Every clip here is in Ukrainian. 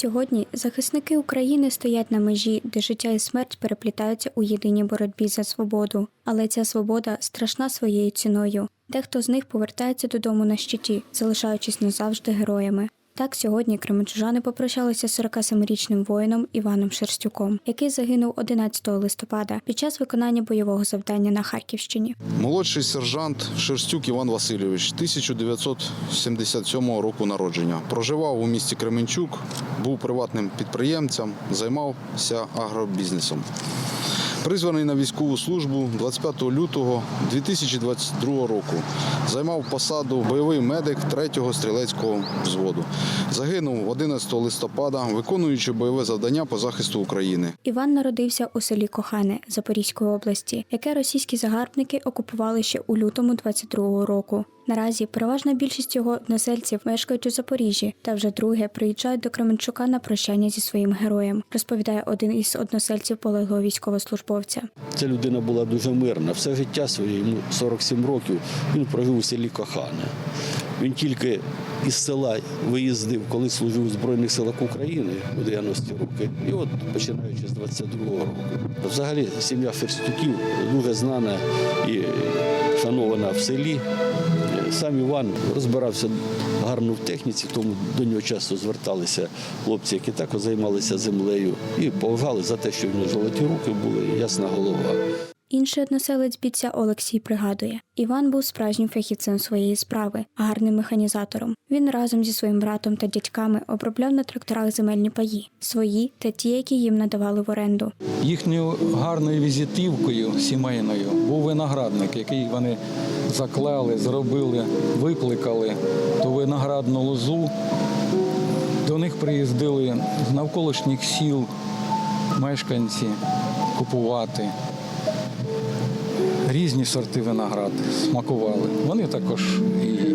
Сьогодні захисники України стоять на межі, де життя і смерть переплітаються у єдиній боротьбі за свободу. Але ця свобода страшна своєю ціною. Дехто з них повертається додому на щиті, залишаючись назавжди героями. Так сьогодні кременчужани попрощалися з 47-річним воїном Іваном Шерстюком, який загинув 11 листопада під час виконання бойового завдання на Харківщині. Молодший сержант Шерстюк Іван Васильович, 1977 року народження. Проживав у місті Кременчук, був приватним підприємцем, займався агробізнесом. Призваний на військову службу 25 лютого 2022 року. Займав посаду бойовий медик 3-го стрілецького взводу. Загинув 11 листопада, виконуючи бойове завдання по захисту України. Іван народився у селі Кохане Запорізької області, яке російські загарбники окупували ще у лютому 22-го року. Наразі переважна більшість його односельців мешкають у Запоріжжі та вже друге приїжджають до Кременчука на прощання зі своїм героєм, розповідає один із односельців полеглого військовослужбовця. Ця людина була дуже мирна. Все життя своє, йому 47 років, він прожив у селі Кохане. Він тільки із села виїздив, коли служив у Збройних силах України у 90-ті роки. І от починаючи з 22-го року. Взагалі сім'я Ферстюків дуже знана і шанована в селі. Сам Іван розбирався гарно в техніці, тому до нього часто зверталися хлопці, які також займалися землею, і поважали за те, що в нього золоті руки були, ясна голова. Інший односелець бійця Олексій пригадує: Іван був справжнім фахівцем своєї справи, гарним механізатором. Він разом зі своїм братом та дядьками обробляв на тракторах земельні паї, свої та ті, які їм надавали в оренду. Їхньою гарною візитівкою сімейною був виноградник, який вони заклали, зробили, викликали ту виноградну лозу. До них приїздили з навколишніх сіл мешканці купувати. Різні сорти виноград смакували. Вони також і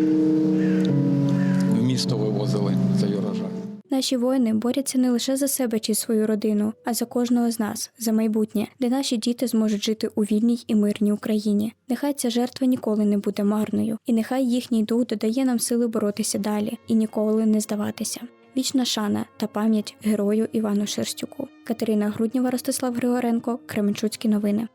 в місто вивозили цей урожай. Наші воїни борються не лише за себе чи свою родину, а за кожного з нас, за майбутнє, де наші діти зможуть жити у вільній і мирній Україні. Нехай ця жертва ніколи не буде марною, і нехай їхній дух додає нам сили боротися далі і ніколи не здаватися. Вічна шана та пам'ять герою Івану Шерстюку. Катерина Груднєва, Ростислав Григоренко, Кременчуцькі новини.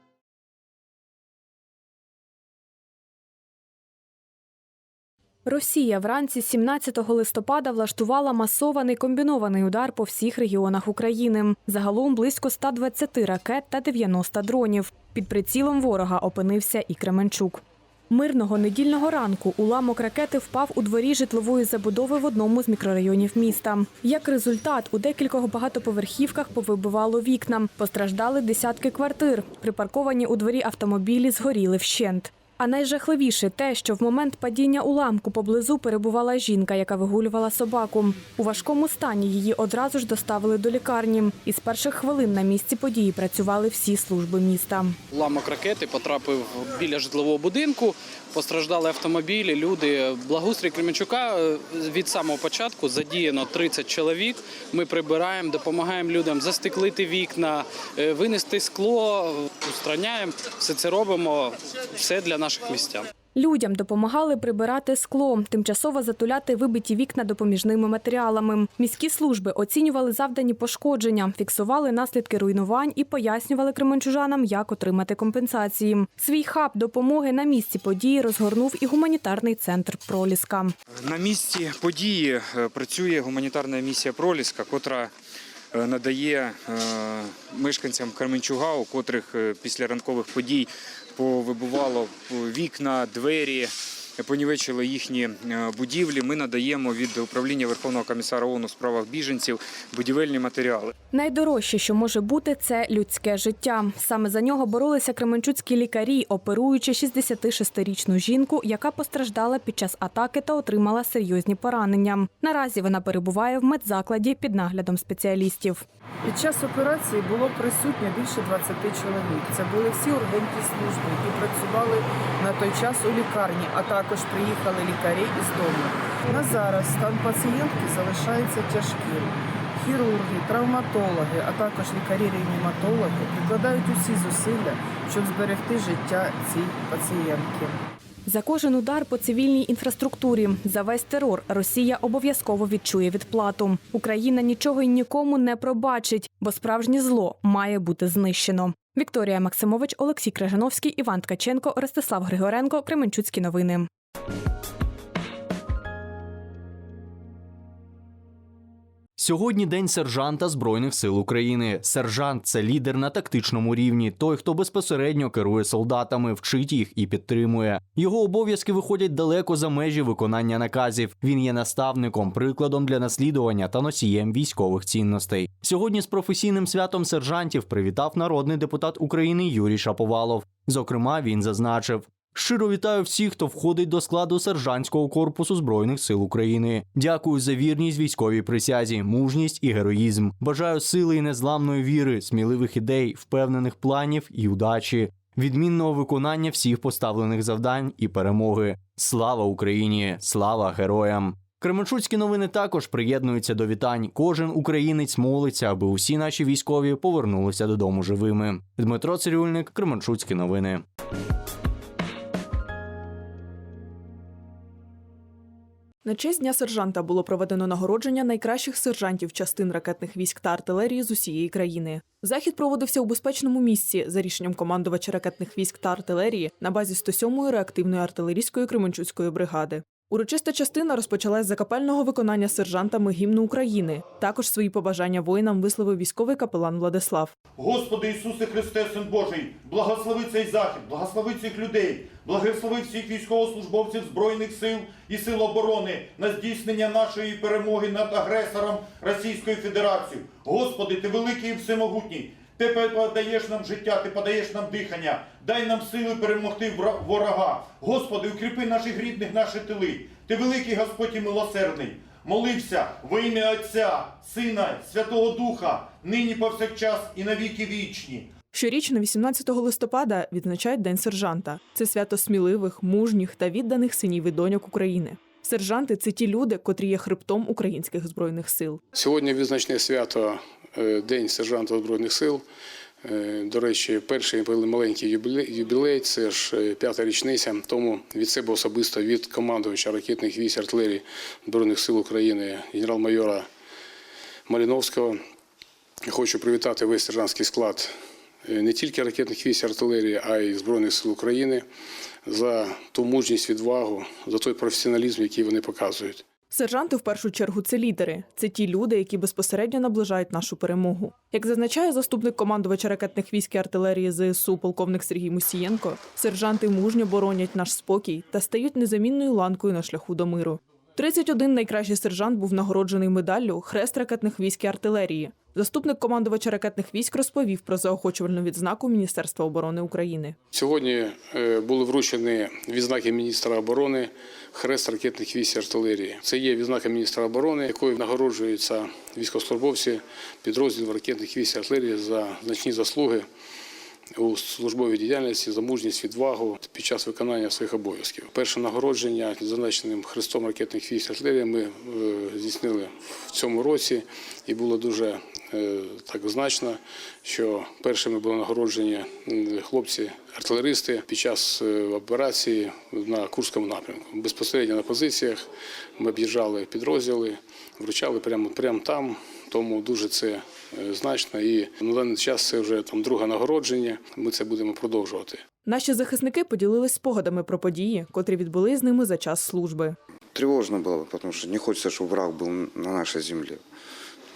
Росія вранці 17 листопада влаштувала масований комбінований удар по всіх регіонах України. Загалом близько 120 ракет та 90 дронів. Під прицілом ворога опинився і Кременчук. Мирного недільного ранку уламок ракети впав у дворі житлової забудови в одному з мікрорайонів міста. Як результат, у декількох багатоповерхівках повибивало вікна. Постраждали десятки квартир. Припарковані у дворі автомобілі згоріли вщент. А найжахливіше те, що в момент падіння уламку поблизу перебувала жінка, яка вигулювала собаку. У важкому стані її одразу ж доставили до лікарні. І з перших хвилин на місці події працювали всі служби міста. Уламок ракети потрапив біля житлового будинку. Постраждали автомобілі, люди. Благоустрій Кременчука е, від самого початку задіяно 30 чоловік. Ми прибираємо, допомагаємо людям застеклити вікна, е, винести скло, устраняємо. Все це робимо. Все для наших містян. Людям допомагали прибирати скло, тимчасово затуляти вибиті вікна допоміжними матеріалами. Міські служби оцінювали завдані пошкодження, фіксували наслідки руйнувань і пояснювали кременчужанам, як отримати компенсації. Свій хаб допомоги на місці події розгорнув і гуманітарний центр Проліска. На місці події е, працює гуманітарна місія Проліска, котра е, надає е, мешканцям Кременчуга, у котрих після ранкових подій повибувало вікна, двері, понівечили їхні е, будівлі. Ми надаємо від управління Верховного комісара ООН у справах біженців будівельні матеріали. Найдорожче, що може бути, це людське життя. Саме за нього боролися кременчуцькі лікарі, оперуючи 66-річну жінку, яка постраждала під час атаки та отримала серйозні поранення. Наразі вона перебуває в медзакладі під наглядом спеціалістів. Під час операції було присутньо більше 20 чоловік. Це були всі ургентні служби, які працювали на той час у лікарні, а також приїхали лікарі із дому. На зараз стан пацієнтки залишається тяжким. Хірурги, травматологи, а також лікарі-реаніматологи прикладають усі зусилля, щоб зберегти життя цій пацієнтки. За кожен удар по цивільній інфраструктурі, за весь терор Росія обов'язково відчує відплату. Україна нічого й нікому не пробачить, бо справжнє зло має бути знищено. Вікторія Максимович, Олексій Крижановський, Іван Ткаченко, Ростислав Григоренко, Кременчуцькі новини. Сьогодні день сержанта Збройних сил України. Сержант це лідер на тактичному рівні, той, хто безпосередньо керує солдатами, вчить їх і підтримує. Його обов'язки виходять далеко за межі виконання наказів. Він є наставником, прикладом для наслідування та носієм військових цінностей. Сьогодні з професійним святом сержантів привітав народний депутат України Юрій Шаповалов. Зокрема, він зазначив. Щиро вітаю всіх, хто входить до складу сержантського корпусу Збройних сил України. Дякую за вірність військовій присязі, мужність і героїзм. Бажаю сили і незламної віри, сміливих ідей, впевнених планів і удачі, відмінного виконання всіх поставлених завдань і перемоги. Слава Україні! Слава героям! Кременчуцькі новини також приєднуються до вітань. Кожен українець молиться, аби усі наші військові повернулися додому живими. Дмитро Цирюльник, Кременчуцькі новини. На честь дня сержанта було проведено нагородження найкращих сержантів частин ракетних військ та артилерії з усієї країни. Захід проводився у безпечному місці за рішенням командувача ракетних військ та артилерії на базі 107-ї реактивної артилерійської Кременчуцької бригади. Урочиста частина розпочалась з закапельного виконання сержантами гімну України. Також свої побажання воїнам висловив військовий капелан Владислав. Господи Ісусе Христе, Син Божий, благослови цей захід, благослови цих людей, благослови всіх військовослужбовців Збройних сил і сил оборони на здійснення нашої перемоги над агресором Російської Федерації. Господи, ти великий і всемогутній. Ти подаєш нам життя, ти подаєш нам дихання, дай нам сили перемогти ворога. Господи, укріпи наших рідних, наші тили. Ти великий Господь і милосердний. Молився во ім'я Отця, Сина, Святого Духа, нині повсякчас і навіки вічні. Щорічно, 18 листопада, відзначають День сержанта. Це свято сміливих, мужніх та відданих синів і доньок України. Сержанти це ті люди, котрі є хребтом українських збройних сил. Сьогодні визначне свято День сержанта Збройних сил. Е, До речі, перший маленький юбілей, це ж е, п'ята річниця. Тому від себе особисто від командувача ракетних військ артилерії Збройних сил України генерал-майора Маліновського хочу привітати весь сержантський склад е, не тільки ракетних військ артилерії, а й Збройних сил України за ту мужність, відвагу, за той професіоналізм, який вони показують. Сержанти в першу чергу це лідери. Це ті люди, які безпосередньо наближають нашу перемогу. Як зазначає заступник командувача ракетних військ і артилерії ЗСУ полковник Сергій Мусієнко, сержанти мужньо боронять наш спокій та стають незамінною ланкою на шляху до миру. 31 найкращий сержант був нагороджений медаллю Хрест ракетних військ і артилерії. Заступник командувача ракетних військ розповів про заохочувальну відзнаку Міністерства оборони України. Сьогодні е, були вручені відзнаки міністра оборони хрест ракетних військ і артилерії. Це є відзнака міністра оборони, якою нагороджуються військовослужбовці підрозділів ракетних військ і артилерії за значні заслуги у службовій діяльності, за мужність, відвагу під час виконання своїх обов'язків. Перше нагородження зазначеним хрестом ракетних військ артилерії ми е, здійснили в цьому році, і було дуже е, так значно, що першими були нагороджені хлопці-артилеристи під час е, операції на Курському напрямку. Безпосередньо на позиціях ми об'їжджали підрозділи, вручали прямо, прямо там. Тому дуже це значно. І на даний час це вже там друге нагородження. Ми це будемо продовжувати. Наші захисники поділились спогадами про події, котрі відбули з ними за час служби. Тревожно было, потому что не хочется, чтобы враг был на нашей земле.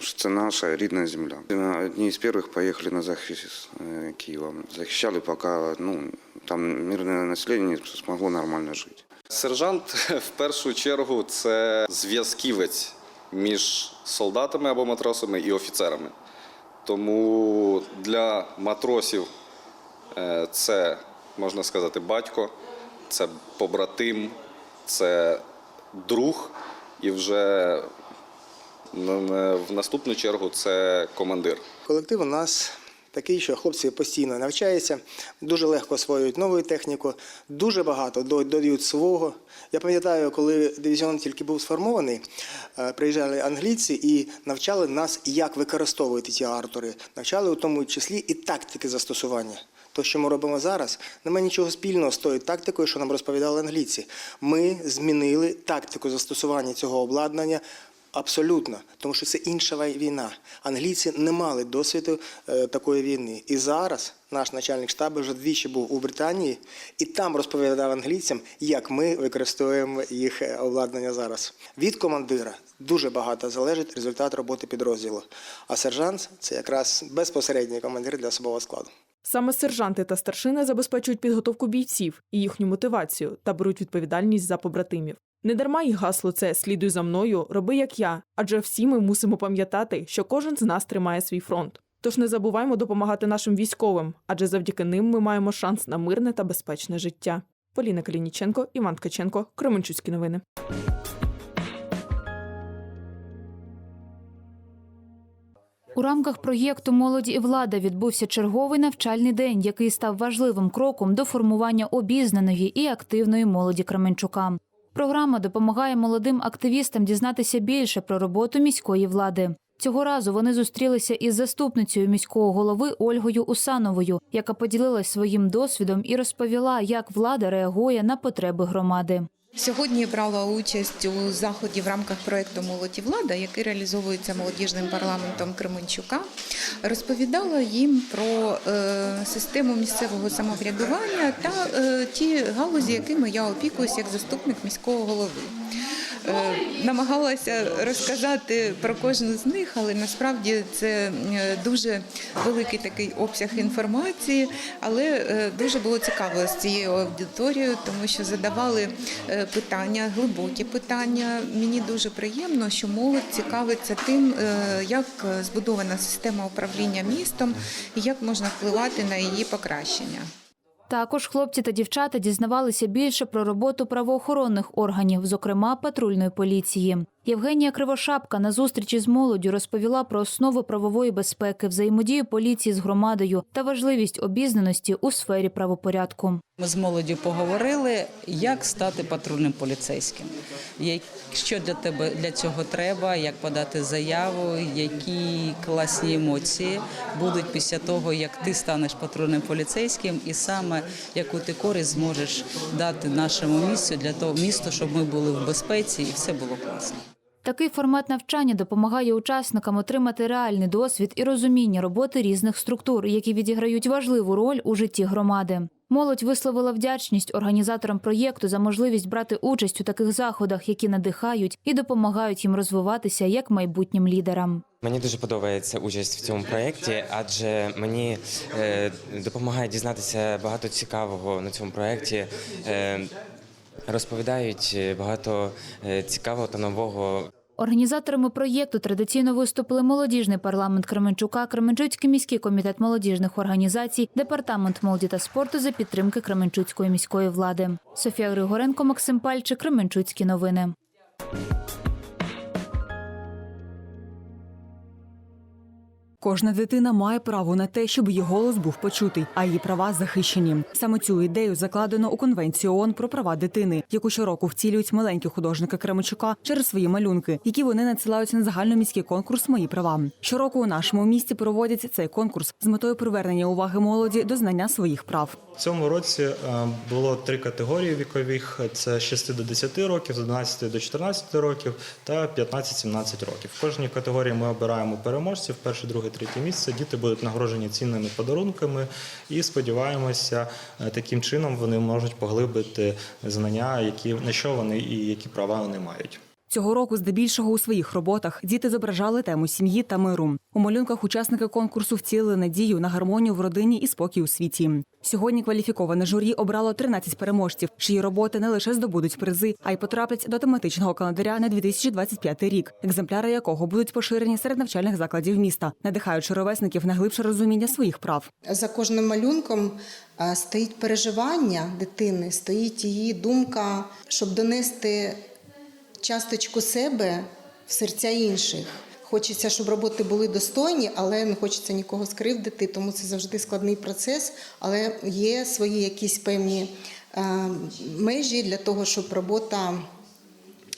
Потому что это наша рідна земля. Мы Одни из первых поехали на захист э, Киева. Захищали, пока ну, там мирное население смогло нормально жити. Сержант в першу чергу це зв'язківець між солдатами або матросами і офіцерами. Тому для матросів е, це, можна сказати, батько, це побратим, це друг, і вже в наступну чергу це командир. Колектив у нас такий, що хлопці постійно навчаються, дуже легко освоюють нову техніку, дуже багато додають свого. Я пам'ятаю, коли дивізіон тільки був сформований, е, приїжджали англійці і навчали нас, як використовувати ці артури. Навчали у тому числі і тактики застосування. То, що ми робимо зараз, не має нічого спільного з тою тактикою, що нам розповідали англійці. Ми змінили тактику застосування цього обладнання абсолютно, тому що це інша війна. Англійці не мали досвіду е, такої війни. І зараз наш начальник штабу вже двічі був у Британії і там розповідав англійцям, як ми використовуємо їх е, обладнання зараз. Від командира дуже багато залежить результат роботи підрозділу. А сержант це якраз безпосередній командир для особового складу. Саме сержанти та старшини забезпечують підготовку бійців і їхню мотивацію та беруть відповідальність за побратимів. Недарма їх гасло це слідуй за мною, роби як я. Адже всі ми мусимо пам'ятати, що кожен з нас тримає свій фронт. Тож не забуваймо допомагати нашим військовим, адже завдяки ним ми маємо шанс на мирне та безпечне життя. Поліна Калініченко, Іван Ткаченко, Кременчуцькі новини. У рамках проєкту Молоді і влада відбувся черговий навчальний день, який став важливим кроком до формування обізнаної і активної молоді Кременчука. Програма допомагає молодим активістам дізнатися більше про роботу міської влади. Цього разу вони зустрілися із заступницею міського голови Ольгою Усановою, яка поділилась своїм досвідом і розповіла, як влада реагує на потреби громади. Сьогодні брала участь у заході в рамках проєкту Молоді влада, який реалізовується молодіжним парламентом Кременчука. Розповідала їм про е, систему місцевого самоврядування та е, ті галузі, якими я опікуюсь як заступник міського голови. Е, намагалася розказати про кожну з них, але насправді це е, дуже великий такий обсяг інформації, але е, дуже було цікаво з цією аудиторією, тому що задавали питання, глибокі питання. Мені дуже приємно, що молодь цікавиться тим, як збудована система управління містом і як можна впливати на її покращення. Також хлопці та дівчата дізнавалися більше про роботу правоохоронних органів, зокрема патрульної поліції. Євгенія Кривошапка на зустрічі з молоддю розповіла про основи правової безпеки, взаємодію поліції з громадою та важливість обізнаності у сфері правопорядку. Ми з молоддю поговорили, як стати патрульним поліцейським. Що для тебе для цього треба, як подати заяву, які класні емоції будуть після того, як ти станеш патрульним поліцейським, і саме яку ти користь зможеш дати нашому місту для того місту, щоб ми були в безпеці і все було класно. Такий формат навчання допомагає учасникам отримати реальний досвід і розуміння роботи різних структур, які відіграють важливу роль у житті громади. Молодь висловила вдячність організаторам проєкту за можливість брати участь у таких заходах, які надихають і допомагають їм розвиватися як майбутнім лідерам. Мені дуже подобається участь в цьому проєкті, адже мені е, допомагає дізнатися багато цікавого на цьому проєкті. Розповідають е, багато е, цікавого та нового. Організаторами проєкту традиційно виступили молодіжний парламент Кременчука, Кременчуцький міський комітет молодіжних організацій, департамент молоді та спорту за підтримки Кременчуцької міської влади. Софія Григоренко, Максим Пальчик, Кременчуцькі новини. Кожна дитина має право на те, щоб її голос був почутий, а її права захищені. Саме цю ідею закладено у конвенцію ООН про права дитини, яку щороку втілюють маленькі художники Кременчука через свої малюнки, які вони надсилають на загальноміський конкурс Мої права. Щороку у нашому місті проводять цей конкурс з метою привернення уваги молоді до знання своїх прав. В цьому році е, було три категорії вікових: це з 6 до 10 років, з 11 до 14 років та 15-17 років. В кожній категорії ми обираємо переможців. Перше, друге, третє місце. Діти будуть нагороджені цінними подарунками, і сподіваємося, е, таким чином вони можуть поглибити знання, які на що вони і які права вони мають. Цього року, здебільшого у своїх роботах, діти зображали тему сім'ї та миру. У малюнках учасники конкурсу втілили надію на гармонію в родині і спокій у світі. Сьогодні кваліфіковане журі обрало 13 переможців, чиї роботи не лише здобудуть призи, а й потраплять до тематичного календаря на 2025 рік, екземпляри якого будуть поширені серед навчальних закладів міста, надихаючи ровесників на глибше розуміння своїх прав. За кожним малюнком стоїть переживання дитини, стоїть її думка, щоб донести часточку себе в серця інших. Хочеться, щоб роботи були достойні, але не хочеться нікого скривдити, тому це завжди складний процес. Але є свої якісь певні е, межі для того, щоб робота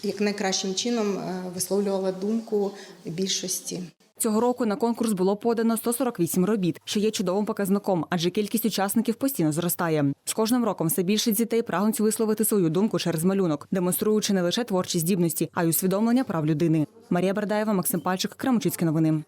як найкращим чином е, висловлювала думку більшості. Цього року на конкурс було подано 148 робіт, що є чудовим показником, адже кількість учасників постійно зростає. З кожним роком все більше дітей прагнуть висловити свою думку через малюнок, демонструючи не лише творчі здібності, а й усвідомлення прав людини. Марія Бердаєва, Максим Пальчик, Крамчицькі новини.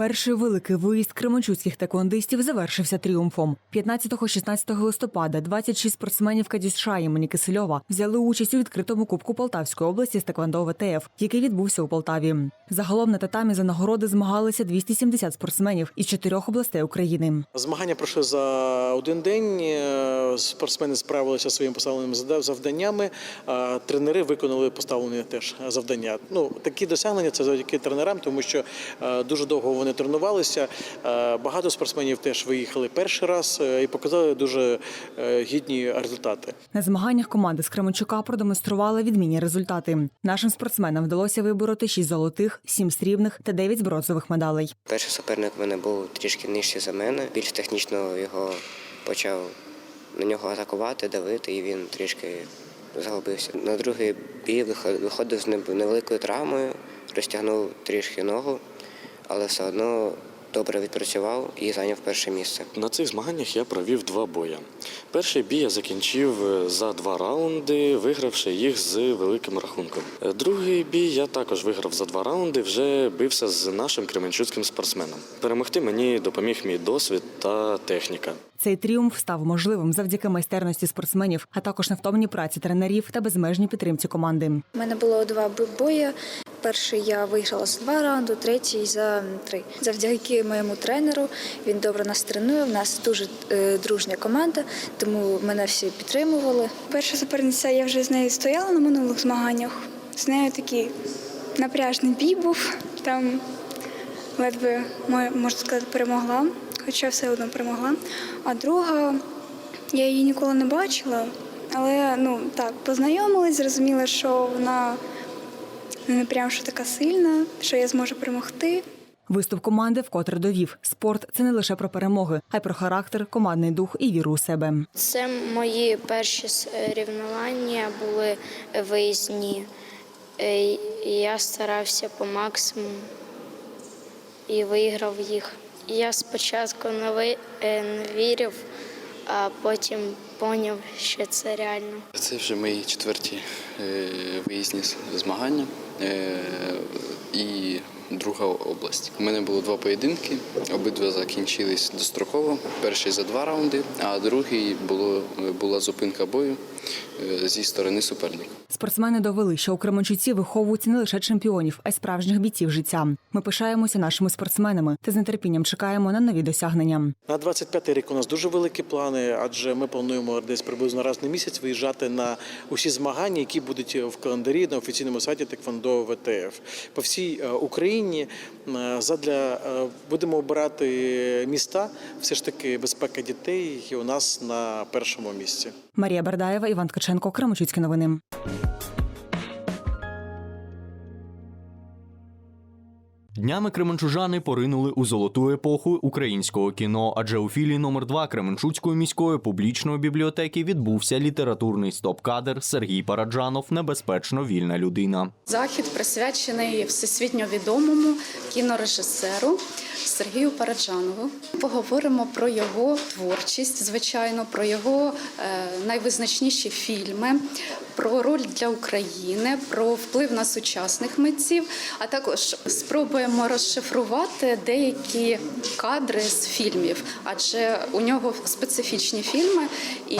Перший великий виїзд кременчуцьких таквондистів завершився тріумфом. 15-16 листопада 26 спортсменів Кадюша імені Кисельова взяли участь у відкритому кубку Полтавської області з Таквандо ВТФ, який відбувся у Полтаві. Загалом на татамі за нагороди змагалися 270 спортсменів із чотирьох областей України. Змагання пройшли за один день. Е, Спортсмени справилися своїми поставленими завданнями. а Тренери виконали поставлені теж завдання. Ну такі досягнення це завдяки тренерам, тому що е, дуже довго вони тренувалися. Е, Багато спортсменів теж виїхали перший раз е, і показали дуже е, гідні результати. На змаганнях команди з Кременчука продемонстрували відмінні результати. Нашим спортсменам вдалося вибороти 6 золотих, 7 срібних та 9 бронзових медалей. Перший суперник в мене був трішки нижчий за мене. Більш технічно його почав на нього атакувати, давити, і він трішки загубився. На другий бій виход- виходив з невеликою травмою, розтягнув трішки ногу, але все одно добре відпрацював і зайняв перше місце. На цих змаганнях я провів два бої. Перший бій я закінчив е, за два раунди, вигравши їх з великим рахунком. Е, Другий бій я також виграв за два раунди, вже бився з нашим кременчуцьким спортсменом. Перемогти мені допоміг мій досвід та техніка. Цей тріумф став можливим завдяки майстерності спортсменів, а також невтомній праці тренерів та безмежній підтримці команди. У мене було два бої. Перший я виграла за два раунди, третій за три. Завдяки моєму тренеру він добре нас тренує. У нас дуже е, дружня команда, тому мене всі підтримували. Перша суперниця, я вже з нею стояла на минулих змаганнях. З нею такий напряжний бій був. Там ледве мо- можна сказати перемогла, хоча все одно перемогла. А друга, я її ніколи не бачила, але ну так, познайомилась, зрозуміла, що вона не прям що така сильна, що я зможу перемогти. Виступ команди вкотре довів. Спорт це не лише про перемоги, а й про характер, командний дух і віру у себе. Це мої перші соревнування були виїзні. Е, Я старався по максимуму і виграв їх. Я спочатку не вірив, а потім зрозумів, що це реально. Це вже мої четверті е, виїзні змагання е, і друга область. У мене було два поєдинки, обидва закінчились достроково. Перший за два раунди, а другий було, була зупинка бою зі сторони суперника. Спортсмени довели, що у Кременчуці виховують не лише чемпіонів, а й справжніх бійців життя. Ми пишаємося нашими спортсменами та з нетерпінням чекаємо на нові досягнення. На 25-й рік у нас дуже великі плани, адже ми плануємо десь приблизно раз на місяць виїжджати на усі змагання, які будуть в календарі на офіційному сайті Теквондо ВТФ. По всій е, Україні е, задля е, будемо обирати міста. Все ж таки безпека дітей і у нас на першому місці. Марія Бердаєва, Іван Ткаченко, Кременчуцькі новини. Днями кременчужани поринули у золоту епоху українського кіно, адже у філії номер 2 Кременчуцької міської публічної бібліотеки відбувся літературний стоп-кадр Сергій Параджанов Небезпечно вільна людина. Захід присвячений всесвітньо відомому кінорежисеру Сергію Параджанову. Поговоримо про його творчість, звичайно, про його е, найвизначніші фільми, про роль для України, про вплив на сучасних митців, а також спробуємо розшифрувати деякі кадри з фільмів, адже у нього специфічні фільми і.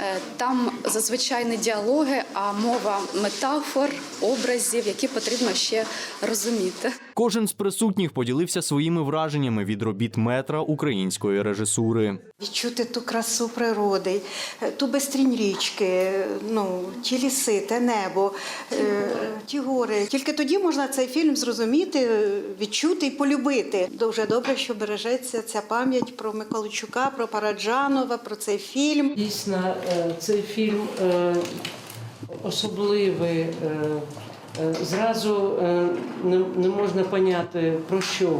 Е, Там зазвичай не діалоги, а мова метафор, образів, які потрібно ще розуміти. Кожен з присутніх поділився своїми враженнями від робіт метра української режисури. Відчути ту красу природи, ту безстрінь річки, ну, ті ліси, те небо, е, ті гори. Тільки тоді можна цей фільм зрозуміти, відчути і полюбити. Дуже добре, що бережеться ця пам'ять про Миколайчука, про Параджанова, про цей фільм. Дійсно, е, цей фільм е, особливий. Е, Зразу е, не можна поняти, про що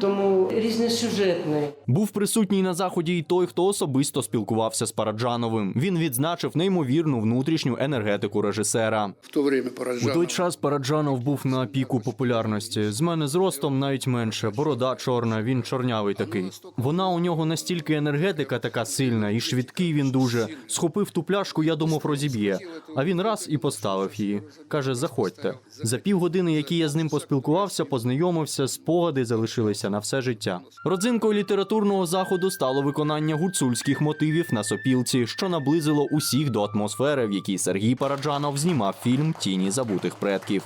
Тому різносюжетний. Був присутній на заході й той, хто особисто спілкувався з Параджановим. Він відзначив неймовірну внутрішню енергетику режисера. В то время У той час Параджанов був на піку популярності. З мене зростом навіть менше. Борода чорна, він чорнявий такий. Вона у нього настільки енергетика така сильна, і швидкий він дуже. Схопив ту пляшку, я думав, розіб'є. А він раз і поставив її. Каже: заходьте. За півгодини, які я з ним поспілкувався, познайомився, спогади залишилися на все життя. Родзинкою літературного заходу стало виконання гуцульських мотивів на сопілці, що наблизило усіх до атмосфери, в якій Сергій Параджанов знімав фільм Тіні забутих предків.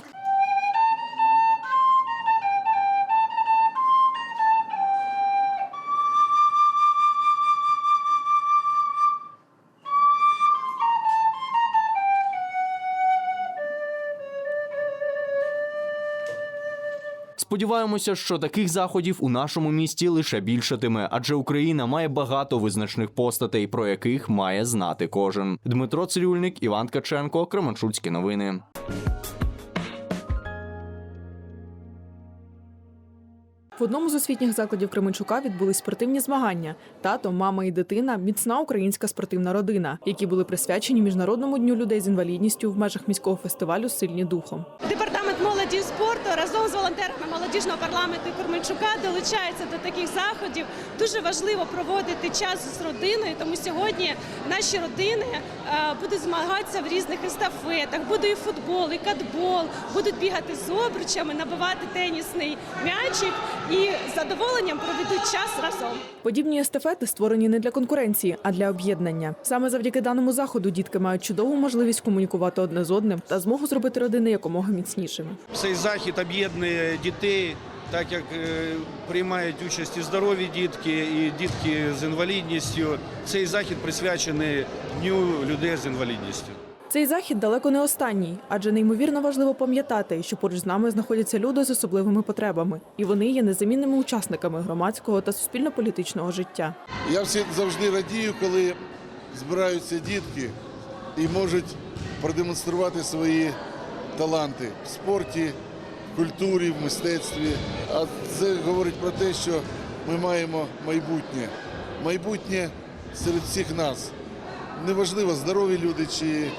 Сподіваємося, що таких заходів у нашому місті лише більшатиме, адже Україна має багато визначних постатей, про яких має знати кожен. Дмитро Цирюльник, Іван Ткаченко, Кременчуцькі новини. В одному з освітніх закладів Кременчука відбулись спортивні змагання. Тато, мама і дитина міцна українська спортивна родина, які були присвячені міжнародному дню людей з інвалідністю в межах міського фестивалю Сильні духом. Молоді спорту разом з волонтерами молодіжного парламенту Курменчука долучається до таких заходів. Дуже важливо проводити час з родиною, тому сьогодні наші родини е, будуть змагатися в різних естафетах. Буде і футбол, і катбол, будуть бігати з обручами, набивати тенісний м'ячик і з задоволенням проведуть час разом. Подібні естафети створені не для конкуренції, а для об'єднання. Саме завдяки даному заходу дітки мають чудову можливість комунікувати одне з одним та змогу зробити родини якомога міцнішими. Цей захід об'єднує дітей, так як е, приймають участь і здорові дітки, і дітки з інвалідністю. Цей захід присвячений Дню людей з інвалідністю. Цей захід далеко не останній, адже неймовірно важливо пам'ятати, що поруч з нами знаходяться люди з особливими потребами, і вони є незамінними учасниками громадського та суспільно-політичного життя. Я всі завжди радію, коли збираються дітки і можуть продемонструвати свої таланти в спорті, в культурі, в мистецтві. А це говорить про те, що ми маємо майбутнє. Майбутнє серед всіх нас. Неважливо, здорові люди чи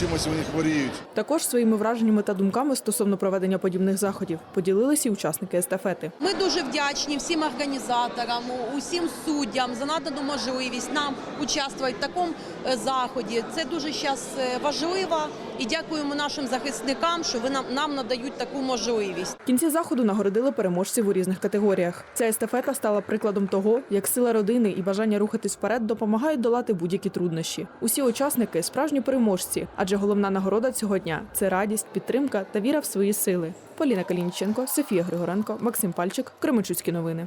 чимось вони хворіють. Також своїми враженнями та думками стосовно проведення подібних заходів поділилися і учасники естафети. Ми дуже вдячні всім організаторам, усім суддям за надану можливість нам участвувати в такому е, заході. Це дуже зараз важливо і дякуємо нашим захисникам, що ви нам, нам надають таку можливість. В кінці заходу нагородили переможців у різних категоріях. Ця естафета стала прикладом того, як сила родини і бажання рухатись вперед допомагають долати будь-які труднощі. Усі учасники справжні переможці, адже головна нагорода цього дня це радість, підтримка та віра в свої сили. Поліна Калінченко, Софія Григоренко, Максим Пальчик, Кременчуцькі новини.